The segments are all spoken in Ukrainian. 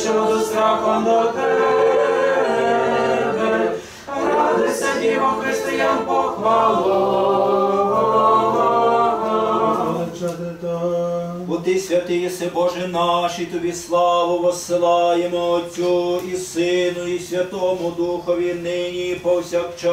страхом до тебе. Радуйся, Діво, християн похвала. Бо ти святий єси Боже наш, і тобі славу воссилаємо Отцю і Сину, і Святому Духові нині і повсякчас.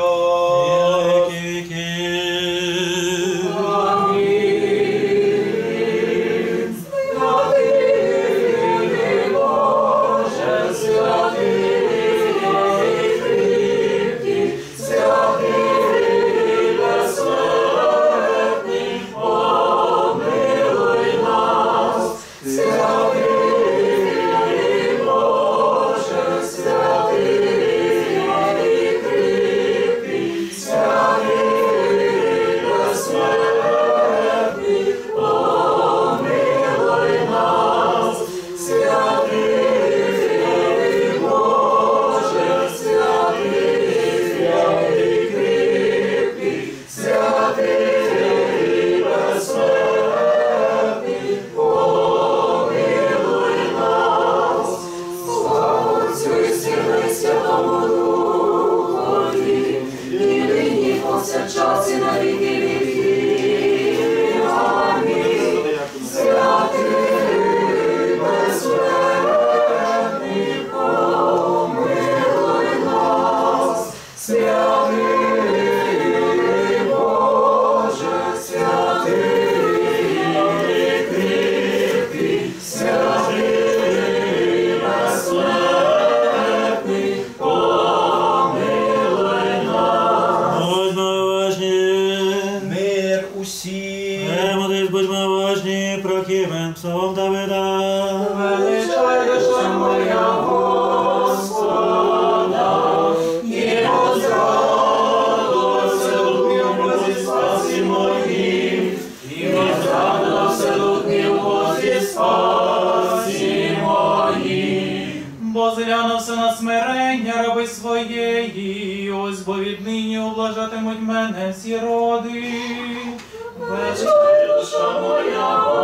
Нині і Мир усім. Емодись, будьмо уважні, прохівен псалом Давида. Моїм. Бо зглянувся на смирення раби своєї, ось бо віднині облажатимуть мене всі роди. Величай душа моя